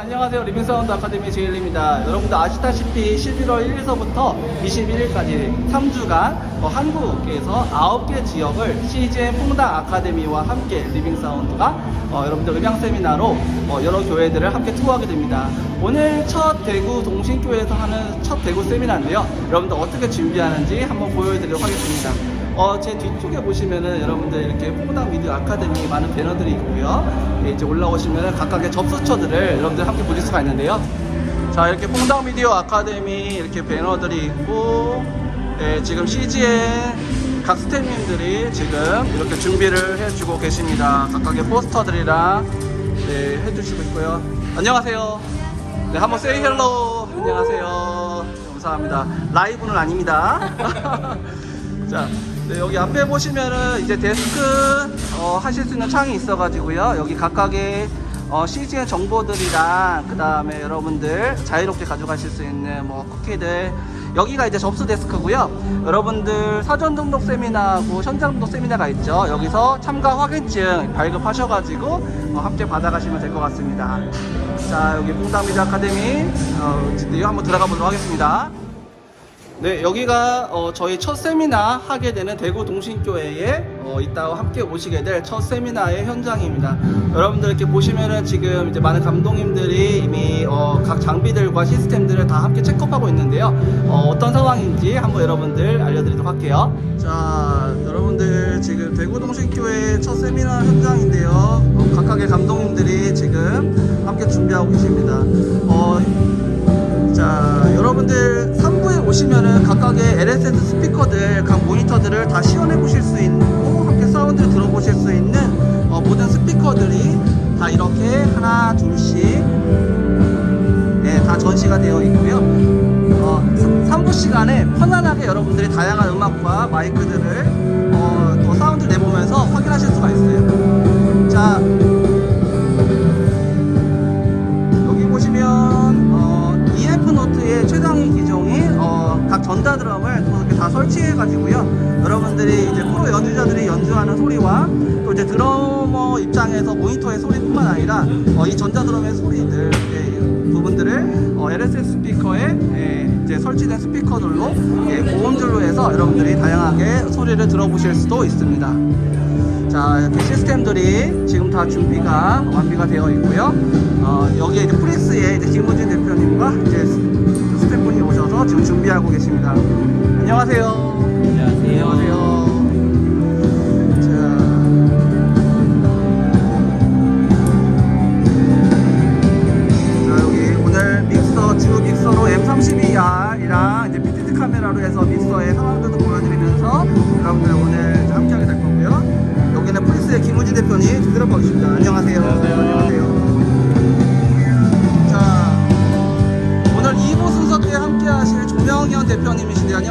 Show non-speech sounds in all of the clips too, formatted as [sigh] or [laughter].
안녕하세요. 리빙사운드 아카데미 제일입니다. 여러분들 아시다시피 11월 1일서부터 21일까지 3주간 어, 한국에서 9개 지역을 CGN 풍당 아카데미와 함께 리빙사운드가 어, 여러분들 음향 세미나로 어, 여러 교회들을 함께 투어하게 됩니다. 오늘 첫 대구 동신교회에서 하는 첫 대구 세미나인데요. 여러분들 어떻게 준비하는지 한번 보여드리도록 하겠습니다. 어, 제 뒤쪽에 보시면은 여러분들 이렇게 풍당 미디어 아카데미 많은 배너들이 있고요. 예, 이제 올라오시면은 각각의 접수처들을 여러분들 함께 보실 수가 있는데요. 자, 이렇게 풍당 미디어 아카데미 이렇게 배너들이 있고, 예, 지금 CGN 각 스태프님들이 지금 이렇게 준비를 해주고 계십니다. 각각의 포스터들이랑 네, 해주시고 있고요. 안녕하세요. 네, 한번 세이 헬로. 안녕하세요. 감사합니다. 라이브는 아닙니다. [laughs] 자, 네, 여기 앞에 보시면은 이제 데스크 어, 하실 수 있는 창이 있어가지고요. 여기 각각의 어, CGN 정보들이랑 그 다음에 여러분들 자유롭게 가져가실 수 있는 뭐 쿠키들 여기가 이제 접수 데스크고요. 여러분들 사전 등록 세미나하고 현장 등록 세미나가 있죠. 여기서 참가 확인증 발급하셔가지고 어, 함께 받아가시면 될 것 같습니다. 자, 여기 풍당미디어 아카데미 어, 드디어 한번 들어가 보도록 하겠습니다. 네, 여기가 어, 저희 첫 세미나 하게 되는 대구 동신교회에 어, 이따가 함께 오시게 될 첫 세미나의 현장입니다. 여러분들 이렇게 보시면은 지금 이제 많은 감독님들이 이미 어, 각 장비들과 시스템들을 다 함께 체크업하고 있는데요. 어, 떤 상황인지 한번 여러분들 알려드리도록 할게요. 자, 여러분들 지금 대구 동신교회 첫 세미나 현장인데요. 어, 각각의 감독님들이 지금 함께 준비하고 계십니다. 3부에 오시면은 각각의 LSS 스피커들, 각 모니터들을 다 시연해 보실 수 있고 함께 사운드를 들어보실 수 있는 어, 모든 스피커들이 다 이렇게 하나, 둘씩 네, 다 전시가 되어 있고요. 어, 3부 시간에 편안하게 여러분들이 다양한 음악과 마이크들을 어, 또 사운드를 내보면서 확인하실 수가 있어요. 자, 여기 보시면 어, EF 노트의 최상위 기종이 전자드럼을 또 이렇게 다 설치해 가지고요. 여러분들이 이제 프로 연주자들이 연주하는 소리와 또 이제 드러머 입장에서 모니터의 소리뿐만 아니라 어, 이 전자드럼의 소리들 예, 부분들을 어, LSS 스피커에 예, 이제 설치된 스피커들로 예, 고음줄로 해서 여러분들이 다양하게 소리를 들어보실 수도 있습니다. 자 이렇게 시스템들이 지금 다 준비가 완비가 되어 있고요. 어, 여기에 이제 프리스의 이제 김우진 대표님과 이제 지금 준비하고 계십니다. 안녕하세요. 안녕하세요. 자, 자 여기 오늘 믹서 주 믹서로 M32R이랑 이제 빈티지 카메라로 해서 믹서의 상황들도 보여드리면서 여러분들 오늘 이제 함께하게 될 거고요. 여기는 프리스의 김우진 대표님 들어봐 주십니다. 안녕하세요. 안녕하세요.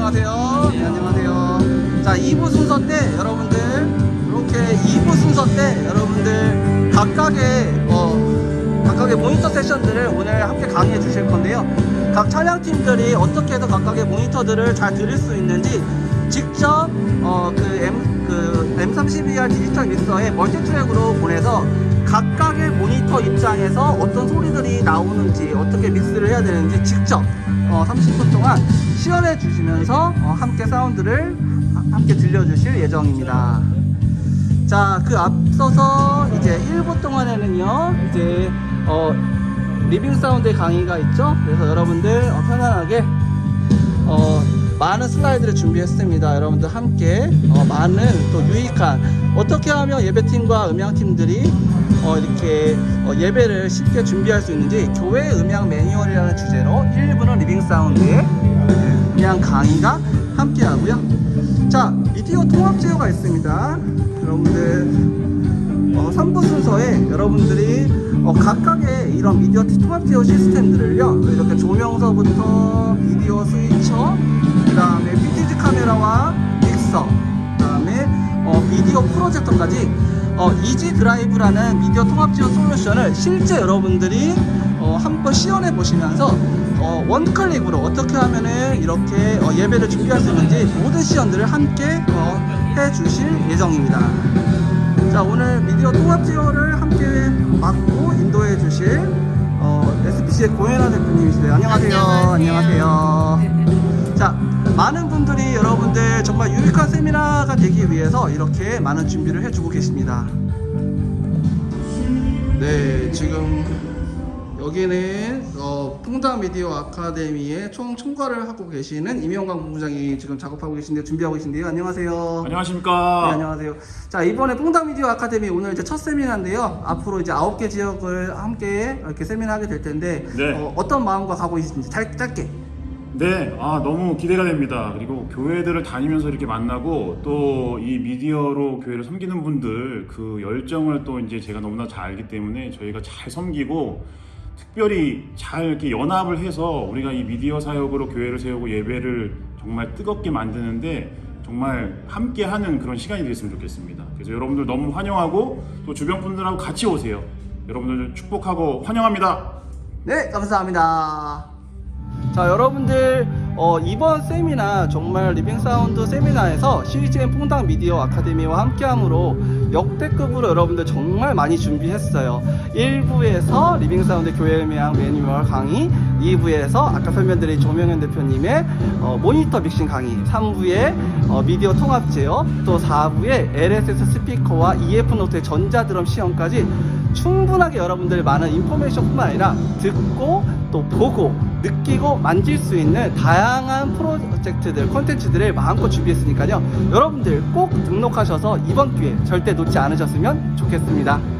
안녕하세요. 네, 안녕하세요. 자 2부 순서 때 여러분들 이렇게 2부 순서 때 여러분들 각각의 어, 각각의 모니터 세션들을 오늘 함께 강의해 주실 건데요. 각 찬양팀들이 어떻게 해서 각각의 모니터들을 잘 들을 수 있는지 직접 어, 그, M, 그 M32R 디지털 믹서에 멀티트랙으로 보내서 각각의 모니터 입장에서 어떤 소리들이 나오는지 어떻게 믹스를 해야 되는지 직접 어, 30분 동안 시연해 주시면서 어, 함께 사운드를 하- 함께 들려주실 예정입니다. 자, 그 앞서서 이제 1부 동안에는요, 이제, 어, 리빙 사운드의 강의가 있죠? 그래서 여러분들 어, 편안하게, 어, 많은 슬라이드를 준비했습니다. 여러분들 함께, 어, 많은 또 유익한, 어떻게 하면 예배팀과 음향팀들이, 어, 이렇게, 어, 예배를 쉽게 준비할 수 있는지, 교회 음향 매뉴얼이라는 주제로 1부는 리빙 사운드의 음향 강의가 함께 하고요. 자, 미디어 통합 제어가 있습니다. 여러분들 어, 3부 순서에 여러분들이 어, 각각의 이런 미디어 통합 제어 시스템들을요 이렇게 조명서부터 미디어 스위처 그 다음에 빈티지 카메라와 믹서 그 다음에 어, 미디어 프로젝터까지 어, 이지 드라이브라는 미디어 통합 지원 솔루션을 실제 여러분들이 어, 한번 시연해 보시면서 어, 원클릭으로 어떻게 하면은 이렇게 어, 예배를 준비할 수 있는지 모든 시연들을 함께 어, 해 주실 예정입니다. 자 오늘 미디어 통합 지원을 함께 맡고 인도해 주실 어, MC의 고현아 대표님이시네요. 안녕하세요. 안녕하세요. 안녕하세요. 자, 많은 분들이 여러분들 정말 유익한 세미나가 되기 위해서 이렇게 많은 준비를 해주고 계십니다. 네, 지금 여기는 어, 풍당 미디어 아카데미의 총 총괄을 하고 계시는 임영광 본부장이 지금 작업하고 계신데 준비하고 계신데요. 안녕하세요. 안녕하십니까. 네, 안녕하세요. 자, 이번에 퐁당 미디어 아카데미 오늘 이제 첫 세미나인데요. 앞으로 이제 아홉 개 지역을 함께 이렇게 세미나 하게 될 텐데 네. 어, 어떤 마음과 가고 짧, 짧게. 네, 아, 너무 기대가 됩니다. 그리고 교회들을 다니면서 이렇게 만나고 또 이 미디어로 교회를 섬기는 분들 그 열정을 또 이제 제가 너무나 잘 알기 때문에 저희가 잘 섬기고 특별히 잘 이렇게 연합을 해서 우리가 이 미디어 사역으로 교회를 세우고 예배를 정말 뜨겁게 만드는데 정말 함께 하는 그런 시간이 됐으면 좋겠습니다. 그래서 여러분들 너무 환영하고 또 주변 분들하고 같이 오세요. 여러분들 축복하고 환영합니다. 네, 감사합니다. 자, 여러분들 어, 이번 세미나 정말 리빙 사운드 세미나에서 CGN 퐁당 미디어 아카데미와 함께함으로 역대급으로 여러분들 정말 많이 준비했어요. 1부에서 리빙 사운드 교회 매양 매뉴얼 강의, 2부에서 아까 설명드린 조명현 대표님의 어, 모니터 믹싱 강의, 3부에 어, 미디어 통합 제어, 또 4부에 LSS 스피커와 EF 노트의 전자드럼 시험까지 충분하게 여러분들 많은 인포메이션뿐만 아니라 듣고 또 보고 느끼고 만질 수 있는 다양한 프로젝트들, 콘텐츠들을 마음껏 준비했으니까요. 여러분들 꼭 등록하셔서 이번 기회 절대 놓지 않으셨으면 좋겠습니다.